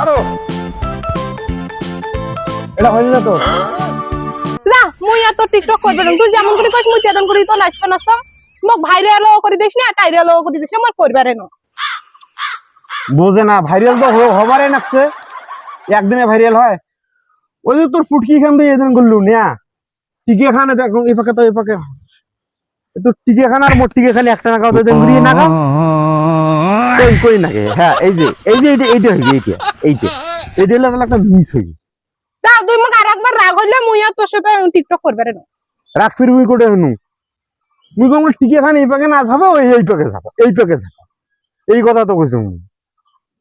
আরও। এটা হইল না তো? না মুই এত টিকটক করবে না। তুই যেমন করে কইস মুই তেমন করে তো নাচবে নাচত মোক ভাইরাল করে দিস না টাইরাল করে দিস না আমার করবারে না। বোঝে না ভাইরাল তো হ- হবারই নাকছে একদিনে ভাইরাল হয়। ওই যে তোর ফুটকি খান দিয়ে এদিন করলু নিয়া। টিকে খানে দেখো এই পাকে তো এই পাকে আর মোট একটা নাকা তো ঘুরিয়ে নাকা কই কই নাকে হ্যাঁ এই যে এই যে এইটা এইটা হইবে এইটা এইটা। এইটা হলে একটা মিস হইবে। তা তুই মোক আর একবার রাগ হইলে মুই আর তোর সাথে টিকটক করবারে না রাখ ফিরবি করে হনু মুই কম টিকে খান এই পাকে না যাব ওই এই পাকে যাব এই পাকে যাব এই কথা তো কইছো মুই।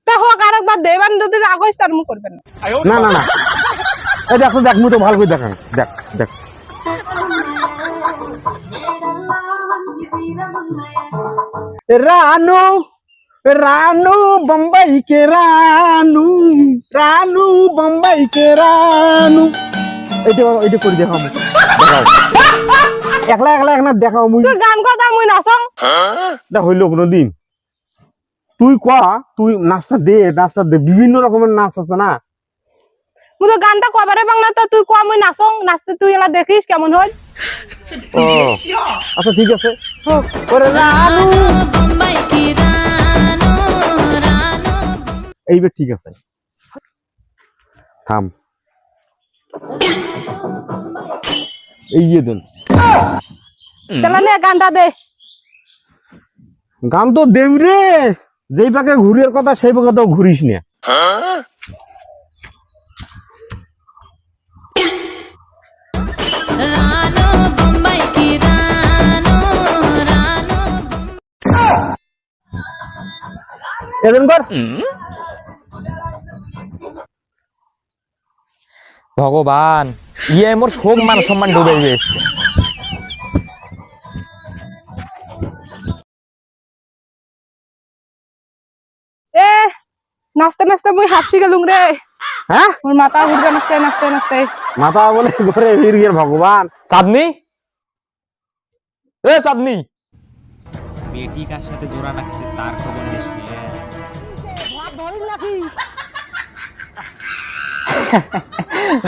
তা হোক আর একবার দেবান যদি রাগ হইস তার করবে না। না না না। এই দেখ দেখ মুই তো ভালো করে দেখান দেখ দেখ। রানু রানু বম্বাই কে রানু রানু বম্বাই কে রানু এটা এটা করে দেখাও একলা একলা একলা দেখাও মুই গান কথা মুই নাচং এটা হইল কোনোদিন তুই ক তুই নাচটা দে নাচটা দে বিভিন্ন রকমের নাচ আছে না মুই তো গানটা কবারে বাংলা তো তুই ক মুই নাচং নাচতে তুই এলা দেখিস কেমন হল আচ্ছা ঠিক আছে এইবার ঠিক আছে। থাম। এই দেন। গানটা দে। গান তো দেবরে যেই পাকে ঘুরির কথা সেই পাকে তো ঘুরিস না। এদিন কর ভগবান ইয়ে মোর শোক মান সম্মান ডুবে গেছে। এ নাচতে নাচতে মুই হাফসি গেলুম রে। হ্যাঁ মোর মাথা ঘুরবে নাচতে নাচতে নাচতে। মাথা বলে ঘরে গিয়ে ভগবান। চাঁদনি? এ চাঁদনি। কার সাথে জোড়া লাগছে তার খবর নিস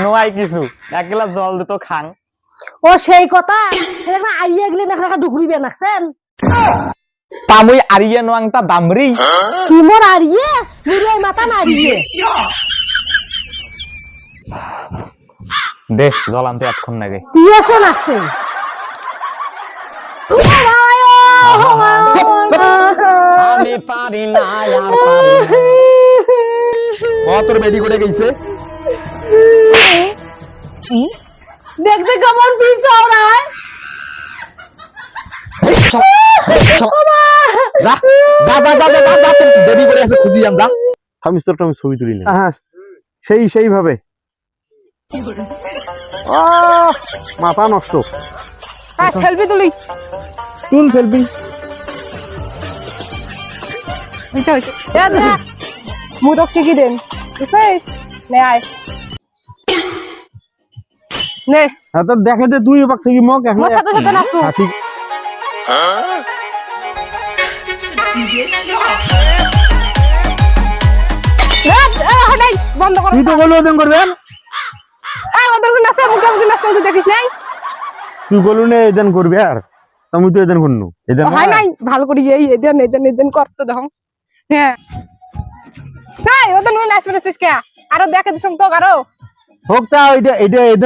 নোয়াই কিছু এক গ্লাস জল দিত খাং। ও সেই কথা এখানে আইয়া গেলে না এখানে ডুকরিবে নাকছেন। তামুই আরিয়ে নোয়াং তা দামরি। কি মোর আইয়ে মুড়ে মাথা না আইয়ে দে জল আনতে এতক্ষণ লাগে। তুই এসো নাকছে আমি পারি না আর পারি তোর বেডি করে গেছে? দেখতে কেমন পিছাও না যা যা যা যা যা যা বেডি করে আছে খুঁজি যান যা। আমি তোরটা আমি ছবি তুলি না। হ্যাঁ সেই সেই ভাবে মাথা নষ্ট। হ্যাঁ সেলফি তুলি। কোন সেলফি দে মুই তোকে শিখি দেন বুঝছিস নে আয় নে তো দেখে দে তুই এবার থেকে মগ এখন মোর সাথে সাথে নাচু ঠিক এ, এ, হটাই, বন্ধ কর তুই তো বলো ওদের করবেন এই ওদের নাচে মুখে মুখে নাচতে তুই দেখিস নাই তুই বলু না এদেন করবি আর আমি তো এদেন করনু এদেন হয় নাই ভালো করি এই এদেন এদেন এদেন কর তো দেখো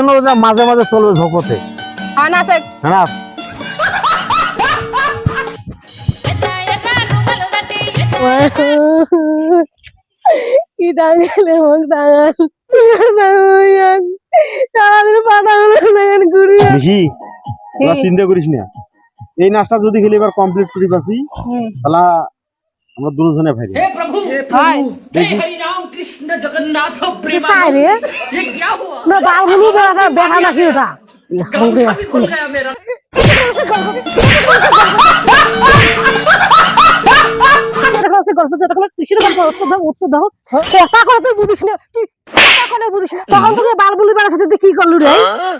নাই তা মাঝে মাঝে চলবে ঝোকতে হ্যাঁ, চিন্তা করিস না। এই নাচটা যদি খেলে এবার কমপ্লিট করি পাছি তাহলে আমরা দুজনে ভাই হয় তাই রে? না বালগুলো বেড়া বেহা নাকি ওটা? সঙ্গে আসছে গল্প যেটা গল্প উত্তর দাও উত্তর দাও। কথা করে তুই বুঝিস না তুই বুঝিস তখন তোকে বালবুলি বেড়ার সাথে কি করলু রে?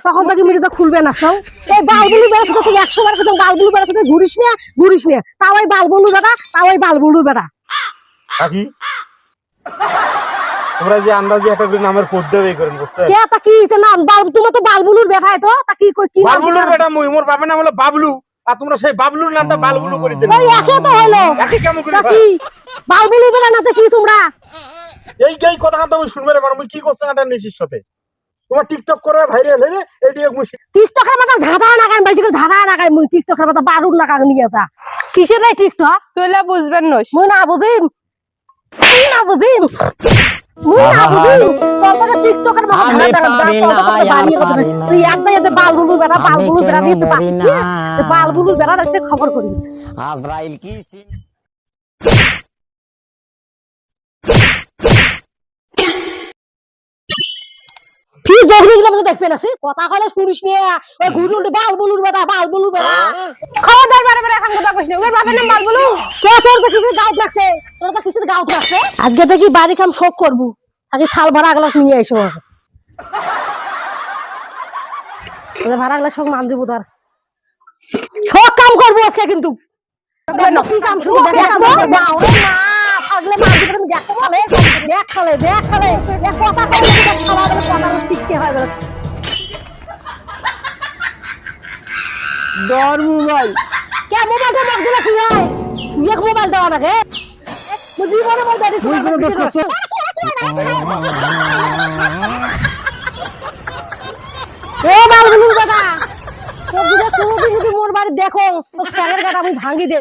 তখন তোকে মিলে তো খুলবে না তাও এই বালবুলি বেড়ার সাথে তুই একশো বার কিন্তু বালবুলি বেড়ার সাথে ঘুরিস না ঘুরিস না। তাও ওই বালবুলু বেটা তাও ওই বালবুলু বেটা কাকি তোমরা যে আন্দাজে একটা করে নামের পদ দেবে করেন বুঝছে? কে তা কি হইছে নাম? বাল তোমার তো বালবুলুর বেটায় তো তা কি কই কি নাম? বাবলুর বেটা মুই মোর বাপের নাম হলো বাবলু আর তোমরা সেই বাবলুর নামটা বালবুলু করে দিলে। ওই তো হলো। একই কেমন করে বালবুলি বেড়া না তো কি তোমরা? এই এই কথা তুমি শুনবে রে মুই কি করছ এটা নিশির সাথে। তোমার টিকটক করে ভাইরাল হইবে এই দিয়ে মুই টিকটকের মতো ধাঁধা না কান বেশি করে ধাঁধা না কান মুই টিকটকের মতো বারুদ না কান নিয়ে যা। কিসের রে টিকটক? তুইলে বুঝবেন নস মুই না বুঝিম। মুই না বুঝিম। মুই না বুঝিম। তোর কাছে টিকটকের মতো ধাঁধা না, কাছে বানিয়ে কথা না। তুই একদম এতে বালবুলু বেড়া আমি বালবুলু বেড়া দিয়ে তুই পারি পাচ্ছিস না? বেড়া রাখতে খবর করি। আজরাইল কি সিন কি জগনি গুলো মতো দেখবে না কথা কলে শুনিস নিয়ে ওই ঘুরে উল্টে বালবুলুর বেড়া বালবুলু বেড়া খবরদার বারে বারে এখন কথা কইস না। ওর বাপের নাম মাল বলু। কে তোর তো কিছু গাউট লাগছে। তোর তো কিছু গাউট লাগছে। আজকে বাড়ি কাম শোক করব। আগে থাল নিয়ে ভাড়া গেলে সব মান দিব তার সব কাম করব আজকে কিন্তু। কি কাম শুরু দেখ না থাকলে দেখ খালে দেখ খালে দেখ খালে দেখ কথা কথা শিখতে হয় বলে। দর মোবাইল। কে মোবাইলটা মাগ দিলে কি হয়? এক মোবাইল নাকি জীবনে কোনো দোষ করছ? তোর যদি কোনোদিন যদি মোর বাড়ি দেখো আমি ভাঙি দে।